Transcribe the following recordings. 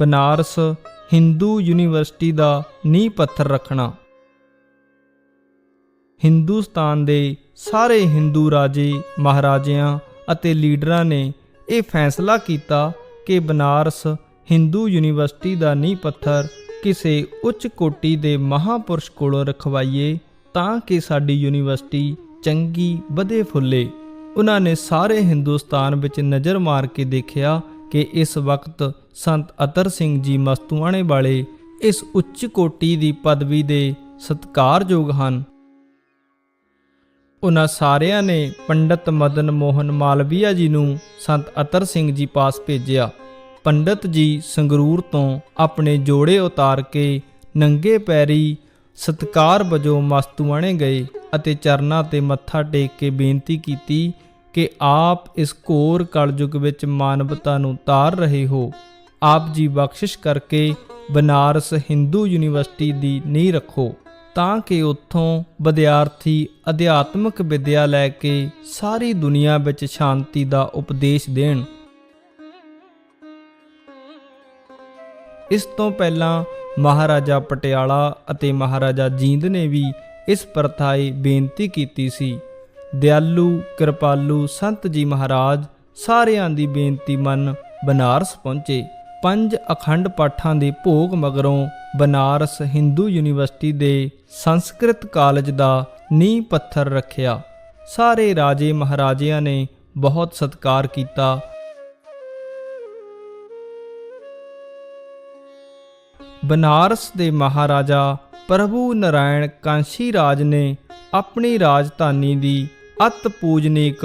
Banaras Hindu university ਦਾ ਨੀਂਹ ਪੱਥਰ ਰੱਖਣਾ। ਹਿੰਦੁਸਤਾਨ ਦੇ ਸਾਰੇ ਹਿੰਦੂ ਰਾਜੇ, ਮਹਾਰਾਜਿਆਂ ਅਤੇ ਲੀਡਰਾਂ ਨੇ ਇਹ ਫੈਸਲਾ ਕੀਤਾ ਕਿ ਬਨਾਰਸ ਹਿੰਦੂ ਯੂਨੀਵਰਸਿਟੀ ਦਾ ਨੀਂਹ ਪੱਥਰ ਕਿਸੇ ਉੱਚ ਕੋਟੀ ਦੇ ਮਹਾਪੁਰਸ਼ ਕੋਲੋਂ ਰਖਵਾਈਏ ਤਾਂ ਕਿ ਸਾਡੀ ਯੂਨੀਵਰਸਿਟੀ ਚੰਗੀ, ਵਧੇ ਫੁੱਲੇ। ਉਹਨਾਂ ਨੇ ਸਾਰੇ ਹਿੰਦੁਸਤਾਨ ਵਿੱਚ ਨਜ਼ਰ ਮਾਰ ਕੇ ਦੇਖਿਆ ਕਿ ਇਸ ਵਕਤ ਸੰਤ ਅਤਰ ਸਿੰਘ ਜੀ ਮਸਤੂਆਣੇ ਵਾਲੇ ਇਸ ਉੱਚ ਕੋਟੀ ਦੀ ਪਦਵੀ ਦੇ ਸਤਿਕਾਰਯੋਗ ਹਨ। ਉਹਨਾਂ ਸਾਰਿਆਂ ਨੇ ਪੰਡਤ ਮਦਨ ਮੋਹਨ ਮਾਲਵੀਆ ਜੀ ਨੂੰ ਸੰਤ ਅਤਰ ਸਿੰਘ ਜੀ ਪਾਸ ਭੇਜਿਆ। ਪੰਡਤ ਜੀ ਸੰਗਰੂਰ ਤੋਂ ਆਪਣੇ ਜੋੜੇ ਉਤਾਰ ਕੇ ਨੰਗੇ ਪੈਰੀ ਸਤਕਾਰ ਵਜੋਂ ਮਸਤੂਆਣੇ ਗਏ ਅਤੇ ਚਰਨਾਂ ਤੇ ਮੱਥਾ ਟੇਕ ਕੇ ਬੇਨਤੀ ਕੀਤੀ ਕਿ ਆਪ ਇਸ ਘੋਰ ਕਲਯੁਗ ਵਿੱਚ ਮਾਨਵਤਾ ਨੂੰ ਤਾਰ ਰਹੇ ਹੋ। ਆਪ ਜੀ ਬਖਸ਼ਿਸ਼ ਕਰਕੇ ਬਨਾਰਸ ਹਿੰਦੂ ਯੂਨੀਵਰਸਿਟੀ ਦੀ ਨੀਂਹ ਰੱਖੋ, ਤਾਂ ਕਿ ਉੱਥੋਂ ਵਿਦਿਆਰਥੀ ਅਧਿਆਤਮਿਕ ਵਿੱਦਿਆ ਲੈ ਕੇ ਸਾਰੀ ਦੁਨੀਆ ਵਿੱਚ ਸ਼ਾਂਤੀ ਦਾ ਉਪਦੇਸ਼ ਦੇਣ। ਇਸ ਤੋਂ ਪਹਿਲਾਂ ਮਹਾਰਾਜਾ ਪਟਿਆਲਾ ਅਤੇ ਮਹਾਰਾਜਾ ਜੀਂਦ ਨੇ ਵੀ ਇਸ ਪ੍ਰਥਾਏ ਬੇਨਤੀ ਕੀਤੀ ਸੀ ਦਿਆਲੂ, ਕਿਰਪਾਲੂ ਸੰਤ ਜੀ ਮਹਾਰਾਜ ਸਾਰਿਆਂ ਦੀ ਬੇਨਤੀ ਮੰਨ ਬਨਾਰਸ ਪਹੁੰਚੇ। ਪੰਜ ਅਖੰਡ ਪਾਠਾਂ ਦੇ ਭੋਗ ਮਗਰੋਂ ਬਨਾਰਸ ਹਿੰਦੂ ਯੂਨੀਵਰਸਿਟੀ ਦੇ ਸੰਸਕ੍ਰਿਤ ਕਾਲਜ ਦਾ ਨੀਂਹ ਪੱਥਰ ਰੱਖਿਆ। ਸਾਰੇ ਰਾਜੇ ਮਹਾਰਾਜਿਆਂ ਨੇ ਬਹੁਤ ਸਤਿਕਾਰ ਕੀਤਾ। ਬਨਾਰਸ ਦੇ ਮਹਾਰਾਜਾ ਪ੍ਰਭੂ ਨਰਾਇਣ ਕਾਂਸ਼ੀ ਰਾਜ ਨੇ ਆਪਣੀ ਰਾਜਧਾਨੀ ਦੀ ਅਤ ਪੂਜਨੀਕ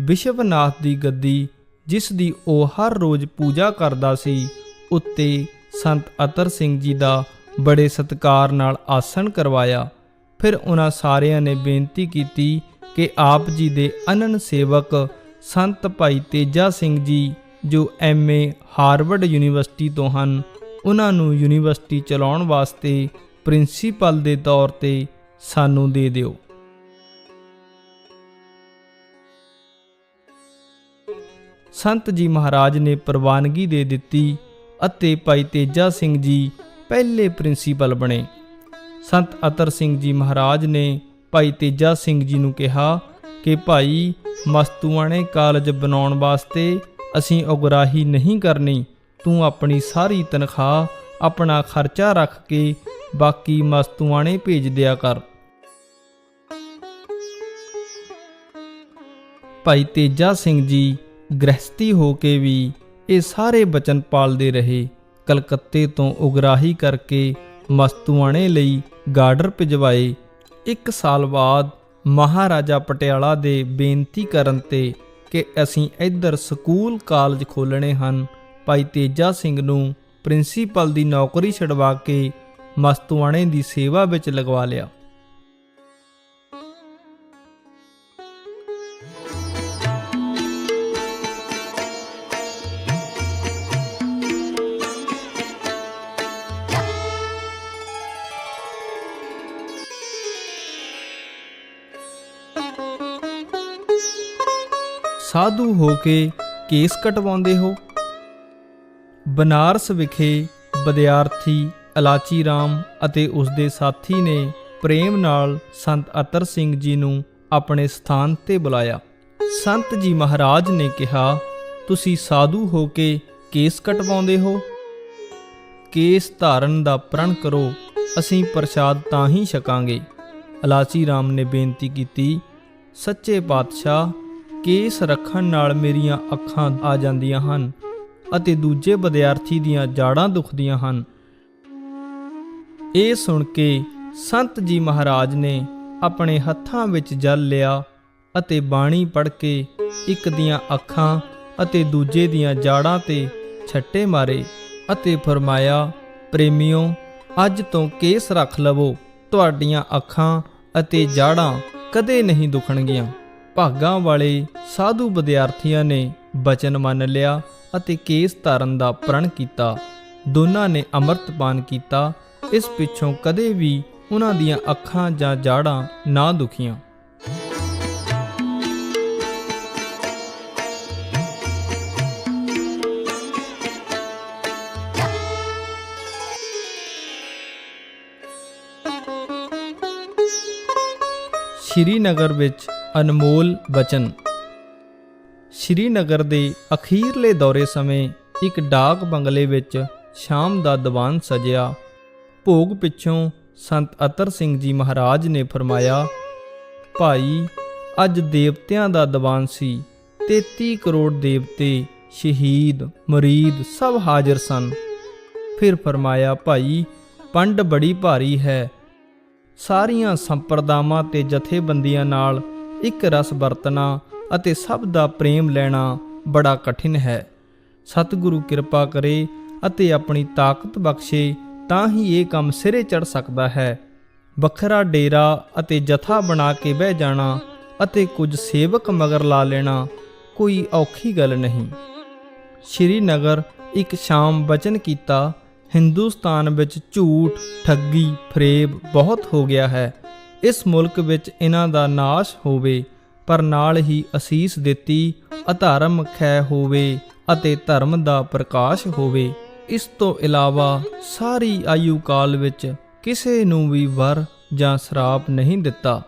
ਵਿਸ਼ਵਨਾਥ ਦੀ ਗੱਦੀ, ਜਿਸ ਦੀ ਉਹ ਹਰ ਰੋਜ਼ ਪੂਜਾ ਕਰਦਾ ਸੀ, ਉੱਤੇ ਸੰਤ ਅਤਰ ਸਿੰਘ ਜੀ ਦਾ ਬੜੇ ਸਤਿਕਾਰ ਨਾਲ ਆਸਣ ਕਰਵਾਇਆ। ਫਿਰ ਉਹਨਾਂ ਸਾਰਿਆਂ ਨੇ ਬੇਨਤੀ ਕੀਤੀ ਕਿ ਆਪ ਜੀ ਦੇ ਅਨਨ ਸੇਵਕ ਸੰਤ ਭਾਈ ਤੇਜਾ ਸਿੰਘ ਜੀ, ਜੋ ਐਮਏ ਹਾਰਵਰਡ ਯੂਨੀਵਰਸਿਟੀ ਤੋਂ ਹਨ, ਉਹਨਾਂ ਨੂੰ ਯੂਨੀਵਰਸਿਟੀ ਚਲਾਉਣ ਵਾਸਤੇ ਪ੍ਰਿੰਸੀਪਲ ਦੇ ਤੌਰ ਤੇ ਸਾਨੂੰ ਦੇ ਦਿਓ। ਸੰਤ ਜੀ ਮਹਾਰਾਜ ਨੇ ਪ੍ਰਵਾਨਗੀ ਦੇ ਦਿੱਤੀ ਅਤੇ ਭਾਈ ਤੇਜਾ ਸਿੰਘ ਜੀ ਪਹਿਲੇ ਪ੍ਰਿੰਸੀਪਲ ਬਣੇ। ਸੰਤ ਅਤਰ ਸਿੰਘ ਜੀ ਮਹਾਰਾਜ ਨੇ ਭਾਈ ਤੇਜਾ ਸਿੰਘ ਜੀ ਨੂੰ ਕਿਹਾ ਕਿ ਭਾਈ, ਮਸਤੂਆਣੇ ਕਾਲਜ ਬਣਾਉਣ ਵਾਸਤੇ ਅਸੀਂ ਉਗਰਾਹੀ ਨਹੀਂ ਕਰਨੀ, ਤੂੰ ਆਪਣੀ ਸਾਰੀ ਤਨਖਾਹ, ਆਪਣਾ ਖਰਚਾ ਰੱਖ ਕੇ ਬਾਕੀ ਮਸਤੂਆਣੇ ਭੇਜ ਦਿਆ ਕਰ। ਭਾਈ ਤੇਜਾ ਸਿੰਘ ਜੀ ਗ੍ਰਸਤੀ ਹੋ ਕੇ ਵੀ ਇਹ ਸਾਰੇ ਬਚਨ ਪਾਲਦੇ ਰਹੇ। ਕਲਕੱਤੇ ਤੋਂ ਉਗਰਾਹੀ ਕਰਕੇ ਮਸਤੂਆਣੇ ਲਈ ਗਾਰਡਰ ਭਿਜਵਾਏ। ਇੱਕ ਸਾਲ ਬਾਅਦ ਮਹਾਰਾਜਾ ਪਟਿਆਲਾ ਦੇ ਬੇਨਤੀ ਕਰਨ ਤੇ ਕਿ ਅਸੀਂ ਇੱਧਰ ਸਕੂਲ ਕਾਲਜ ਖੋਲਣੇ ਹਨ। ਭਾਈ ਤੇਜਾ ਸਿੰਘ ਨੂੰ ਪ੍ਰਿੰਸੀਪਲ ਦੀ ਨੌਕਰੀ ਛਡਵਾ ਕੇ ਮਸਤੂਆਣੇ ਦੀ ਸੇਵਾ ਵਿੱਚ ਲਗਵਾ ਲਿਆ। ਸਾਧੂ ਹੋ ਕੇ ਕੇਸ ਕਟਵਾਉਂਦੇ ਹੋ? ਬਨਾਰਸ ਵਿਖੇ ਵਿਦਿਆਰਥੀ ਅਲਾਚੀ ਰਾਮ ਅਤੇ ਉਸ ਦੇ ਸਾਥੀ ਨੇ ਪ੍ਰੇਮ ਨਾਲ ਸੰਤ ਅਤਰ ਸਿੰਘ ਜੀ ਨੂੰ ਆਪਣੇ ਸਥਾਨ ਤੇ ਬੁਲਾਇਆ। ਸੰਤ ਜੀ ਮਹਾਰਾਜ ਨੇ ਕਿਹਾ, ਤੁਸੀਂ ਸਾਧੂ ਹੋ ਕੇ ਕੇਸ ਕਟਵਾਉਂਦੇ ਹੋ? ਕੇਸ ਧਾਰਨ ਦਾ ਪ੍ਰਣ ਕਰੋ, ਅਸੀਂ ਪ੍ਰਸ਼ਾਦ ਤਾਂ ਹੀ ਛਕਾਂਗੇ। ਅਲਾਚੀ ਰਾਮ ਨੇ ਬੇਨਤੀ ਕੀਤੀ, ਸੱਚੇ ਪਾਤਸ਼ਾਹ ਕੇਸ ਰੱਖਣ ਨਾਲ ਮੇਰੀਆਂ ਅੱਖਾਂ ਆ ਜਾਂਦੀਆਂ ਹਨ ਅਤੇ ਦੂਜੇ ਵਿਦਿਆਰਥੀ ਦੀਆਂ ਜਾੜਾਂ ਦੁਖਦੀਆਂ ਹਨ। ਇਹ ਸੁਣ ਕੇ ਸੰਤ ਜੀ ਮਹਾਰਾਜ ਨੇ ਆਪਣੇ ਹੱਥਾਂ ਵਿੱਚ ਜਲ ਲਿਆ ਅਤੇ ਬਾਣੀ ਪੜ੍ਹ ਕੇ ਇੱਕ ਦੀਆਂ ਅੱਖਾਂ ਅਤੇ ਦੂਜੇ ਦੀਆਂ ਜਾੜਾਂ ਤੇ ਛੱਟੇ ਮਾਰੇ ਅਤੇ ਫਰਮਾਇਆ, ਪ੍ਰੇਮਿਓ, ਅੱਜ ਤੋਂ ਕੇਸ ਰੱਖ ਲਵੋ, ਤੁਹਾਡੀਆਂ ਅੱਖਾਂ ਅਤੇ ਜਾੜਾਂ ਕਦੇ ਨਹੀਂ ਦੁਖਣਗੀਆਂ। ਭਾਗਾਂ ਵਾਲੇ ਸਾਧੂ ਵਿਦਿਆਰਥੀਆਂ ਨੇ ਬਚਨ ਮੰਨ ਲਿਆ ਅਤੇ ਕੇਸ ਧਾਰਨ ਦਾ ਪ੍ਰਣ ਕੀਤਾ। ਦੋਨਾਂ ਨੇ ਅੰਮ੍ਰਿਤਪਾਨ ਕੀਤਾ। ਇਸ ਪਿੱਛੋਂ ਕਦੇ ਵੀ ਉਹਨਾਂ ਦੀਆਂ ਅੱਖਾਂ ਜਾਂ ਜਾੜਾਂ ਨਾ ਦੁਖੀਆਂ। ਸ਼੍ਰੀਨਗਰ ਵਿੱਚ ਅਨਮੋਲ ਬਚਨ। ਸ਼੍ਰੀਨਗਰ ਦੇ ਅਖੀਰਲੇ ਦੌਰੇ ਸਮੇਂ ਇੱਕ ਡਾਕ ਬੰਗਲੇ ਵਿੱਚ ਸ਼ਾਮ ਦਾ ਦੀਵਾਨ ਸਜਿਆ। ਭੋਗ ਪਿੱਛੋਂ ਸੰਤ ਅਤਰ ਸਿੰਘ ਜੀ ਮਹਾਰਾਜ ਨੇ ਫਰਮਾਇਆ, ਭਾਈ, ਅੱਜ ਦੇਵਤਿਆਂ ਦਾ ਦੀਵਾਨ ਸੀ 33 ਕਰੋੜ ਦੇਵਤੇ, ਸ਼ਹੀਦ, ਮਰੀਦ ਸਭ ਹਾਜ਼ਰ ਸਨ। ਫਿਰ ਫਰਮਾਇਆ, ਭਾਈ, ਪੰਡ ਬੜੀ ਭਾਰੀ ਹੈ। ਸਾਰੀਆਂ ਸੰਪਰਦਾਵਾਂ ਤੇ ਜਥੇਬੰਦੀਆਂ ਨਾਲ ਇੱਕ ਰਸ ਵਰਤਣਾ ਅਤੇ ਸਭ ਦਾ ਪ੍ਰੇਮ ਲੈਣਾ ਬੜਾ ਕਠਿਨ ਹੈ। ਸਤਿਗੁਰੂ ਕਿਰਪਾ ਕਰੇ ਅਤੇ ਆਪਣੀ ਤਾਕਤ ਬਖਸ਼ੇ ਤਾਂ ਹੀ ਇਹ ਕੰਮ ਸਿਰੇ ਚੜ ਸਕਦਾ ਹੈ। ਵੱਖਰਾ ਡੇਰਾ ਅਤੇ ਜਥਾ ਬਣਾ ਕੇ ਬਹਿ ਜਾਣਾ ਅਤੇ ਕੁਝ ਸੇਵਕ ਮਗਰ ਲਾ ਲੈਣਾ ਕੋਈ ਔਖੀ ਗੱਲ ਨਹੀਂ। ਸ਼੍ਰੀਨਗਰ ਇੱਕ ਸ਼ਾਮ ਬਚਨ ਕੀਤਾ, ਹਿੰਦੁਸਤਾਨ ਵਿੱਚ ਝੂਠ, ਠੱਗੀ, ਫਰੇਬ ਬਹੁਤ ਹੋ ਗਿਆ ਹੈ। ਇਸ ਮੁਲਕ ਵਿੱਚ ਇਹਨਾਂ ਦਾ ਨਾਸ਼ ਹੋਵੇ, ਪਰ ਨਾਲ ਹੀ ਅਸੀਸ ਦਿੱਤੀ, ਅਧਰਮ ਖੈ ਹੋਵੇ ਅਤੇ ਧਰਮ ਦਾ ਪ੍ਰਕਾਸ਼ ਹੋਵੇ। ਇਸ ਤੋਂ ਇਲਾਵਾ ਸਾਰੀ ਆਯੂ ਕਾਲ ਵਿੱਚ ਕਿਸੇ ਨੂੰ ਵੀ ਵਰ ਜਾਂ ਸ਼ਰਾਪ ਨਹੀਂ ਦਿੱਤਾ।